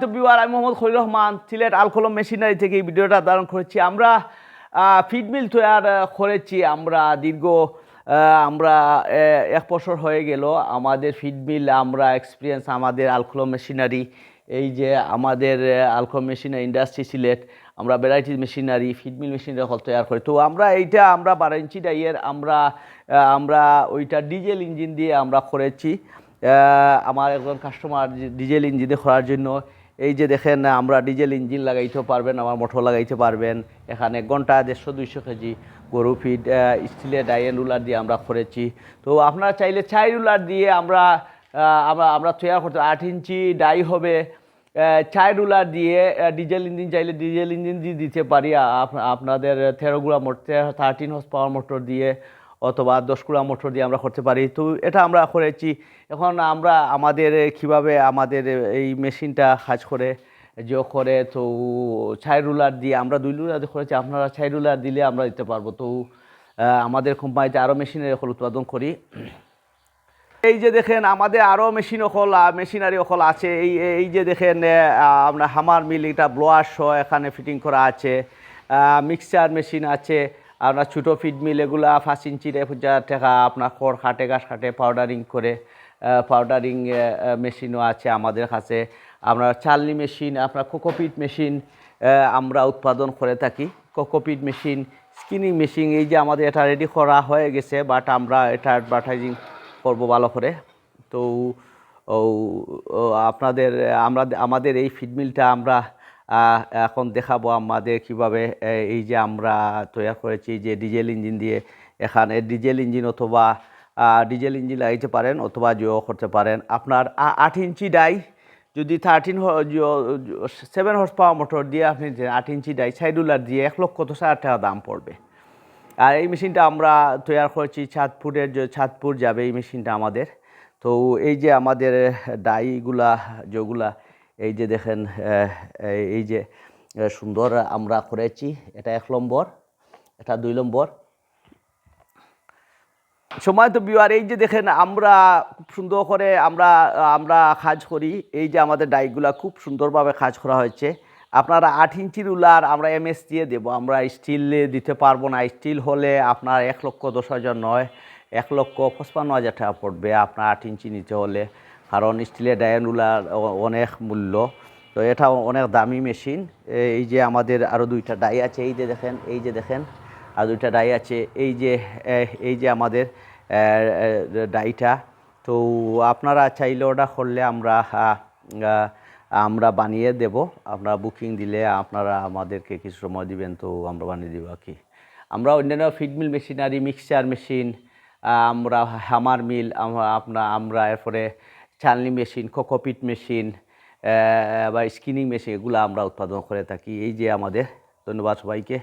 তো আমি মোহাম্মদ খলিল রহমান, সিলেট আলকলম মেশিনারি থেকে এই ভিডিওটা ধারণ করেছি। আমরা ফিডমিল তৈয়ার করেছি। আমরা দীর্ঘ আমরা এক বছর হয়ে গেল। আমাদের ফিডমিল আমরা এক্সপিরিয়েন্স আমাদের আলকলম মেশিনারি, এই যে আমাদের আলকলম মেশিনারি ইন্ডাস্ট্রি সিলেট, আমরা ভ্যারাইটিস মেশিনারি ফিডমিল মেশিনারি হল তৈয়ার করি। তো আমরা এইটা, আমরা বারো ইঞ্চি ডাইয়ের, আমরা আমরা ওইটা ডিজেল ইঞ্জিন দিয়ে আমরা করেছি। আমার একজন কাস্টমার ডিজেল ইঞ্জিনে করার জন্য এই যে দেখেন, আমরা ডিজেল ইঞ্জিন লাগাইতে পারবেন, আমার মোটর লাগাইতে পারবেন। এখানে ঘণ্টা দেড়শো, দুইশো কেজি গরু ফিড স্টিলের ডাইয়েন রুলার দিয়ে আমরা করেছি। তো আপনারা চাইলে চাই রুলার দিয়ে আমরা আমরা আমরা তৈরি করতে আট ইঞ্চি ডাই হবে। চাই রুলার দিয়ে ডিজেল ইঞ্জিন চাইলে ডিজেল ইঞ্জিন দিয়ে দিতে পারি। আপ- আপনাদের তেরো গুড়া motor thirteen horse power motor দিয়ে। অথবা দশ কুড়া মোটর দিয়ে আমরা করতে পারি। তো এটা আমরা করেছি। এখন আমরা আমাদের কীভাবে আমাদের এই মেশিনটা কাজ করে, যে করে, তো ছাই রুলার দিয়ে আমরা দুই রুলার করেছি। আপনারা ছাই রুলার দিলে আমরা দিতে পারব। তো আমাদের কোম্পানিতে আরও মেশিনের এখন উৎপাদন করি। এই যে দেখেন, আমাদের আরও মেশিন অকল মেশিনারি অকল আছে। এই এই যে দেখেন আমরা হামার মিল এটা ব্লোয়ার সহ এখানে ফিটিং করা আছে। মিক্সচার মেশিন আছে। আপনার ছোটো ফিড মিল এগুলা পাঁচ ইঞ্চির পূজা টাকা, আপনার খড় খাটে গাছ খাটে পাউডারিং করে পাউডারিং মেশিনও আছে আমাদের কাছে। আমরা চালনি মেশিন, আপনার কোকোপিট মেশিন আমরা উৎপাদন করে থাকি। কোকোপিট মেশিন, স্কিনিং মেশিন, এই যে আমাদের এটা রেডি করা হয়ে গেছে বাট আমরা এটা অ্যাডভার্টাইজিং করব ভালো করে। তো আপনাদের, আমরা, আমাদের এই ফিডমিলটা আমরা এখন দেখাবো আমাদের কীভাবে এই যে আমরা তৈরি করেছি যে ডিজেল ইঞ্জিন দিয়ে এখানে ডিজেল ইঞ্জিন অথবা ডিজেল ইঞ্জিন লাগাইতে পারেন অথবা জিও করতে পারেন। আপনার আট ইঞ্চি ডাই, যদি thirteen seven horse power motor দিয়ে আপনি যে আট ইঞ্চি ডাই সাইডুলার দিয়ে এক লক্ষ দশ হাজার টাকা দাম পড়বে। আর এই মেশিনটা আমরা তৈরি করেছি চাঁদপুরের যে, চাঁদপুর যাবে এই মেশিনটা আমাদের। তো এই যে আমাদের ডাইগুলা যেগুলা এই যে দেখেন এই যে সুন্দর আমরা করেছি। এটা এক নম্বর, এটা দুই নম্বর। সময় তো বিওয়ার এই যে দেখেন, আমরা খুব সুন্দর করে আমরা আমরা কাজ করি। এই যে আমাদের ডাইগুলা খুব সুন্দরভাবে কাজ করা হয়েছে। আপনারা আট ইঞ্চি রুলার আমরা এমএস দিয়ে দেবো। আমরা স্টিল দিতে পারব না। স্টিল হলে আপনার এক লক্ষ দশ হাজার নয়, এক লক্ষ পঁচপান্ন হাজার টাকা পড়বে আপনার আট ইঞ্চি নিতে হলে। কারণ স্টিলের ডায়ান রুলার অ- অনেক মূল্য। তো এটা অনেক দামি মেশিন। এই যে আমাদের আরও দুইটা ডাই আছে, এই যে দেখেন, এই যে দেখেন, আর দুইটা ডাই আছে। এই যে এই যে আমাদের ডাইটা। তো আপনারা চাইলে অর্ডার করলে আমরা আমরা বানিয়ে দেব। আপনারা বুকিং দিলে আপনারা আমাদেরকে কিছু সময় দিবেন, তো আমরা বানিয়ে দেবো আর কি। আমরা অন্যান্য feed mill machinery mixture machine আমরা হ্যামার মিল আমরা আমরা এরপরে চালনি মেশিন, কোকোপিট মেশিন বা স্কিনিং মেশিন, এগুলো আমরা উৎপাদন করে থাকি। এই যে আমাদের, ধন্যবাদ সবাইকে।